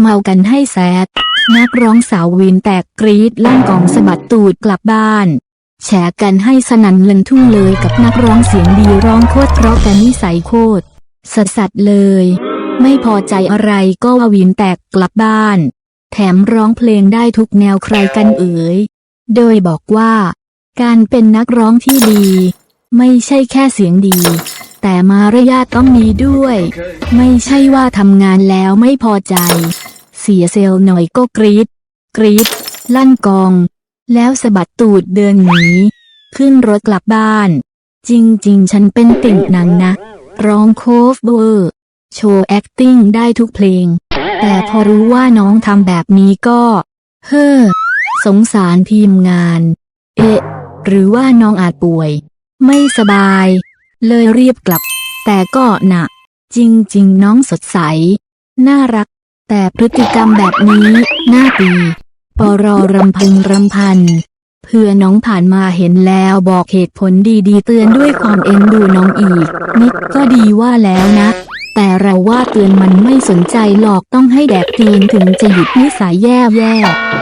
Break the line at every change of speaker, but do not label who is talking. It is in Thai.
เมากันให้แซด นักร้องสาววินแตกกรีดลั่นกองสะบัดตูดกลับบ้าน แฉกันให้สนั่นเลนทุ่งเลยกับนักร้องเสียงดีร้องโคตรเพราะกันนิสัยโคตรสัสสัสเลย ไม่พอใจอะไรก็ว่าวินแตกกลับบ้าน แถมร้องเพลงได้ทุกแนวใครกันเอ๋ย โดยบอกว่า การเป็นนักร้องที่ดี ไม่ใช่แค่เสียงดี แต่มารยาทต้องมีด้วย ไม่ใช่ว่าทำงานแล้วไม่พอใจ เสียเซลล์หน่อยก็กรีดกรีดลั่นกอง แล้วสะบัดตูดเดินหนีขึ้นรถกลับบ้าน จริง ๆ ฉันเป็นติ่งหนังนะ ร้องโคฟเวอร์ โชว์แอคติ้งได้ทุกเพลง แต่พอรู้ว่าน้องทำแบบนี้ก็ เฮ้อ สงสารทีมงาน เอ๊ะ หรือว่าน้องอาจป่วย ไม่สบาย เลยรีบกลับ แต่ก็หนะจริงๆ น้องสดใส น่ารัก แต่พฤติกรรมแบบนี้ น่าตีปรอรำพึงรำพัน เพื่อน้องผ่านมาเห็นแล้วบอกเหตุผลดีๆ เตือนด้วยความเอ็นดูน้องอีก นิดก็ดีว่าแล้วนะ แต่เราว่าเตือนมันไม่สนใจหรอกต้องให้แดกตีนถึงจะหยุดนิสัยแย่ๆ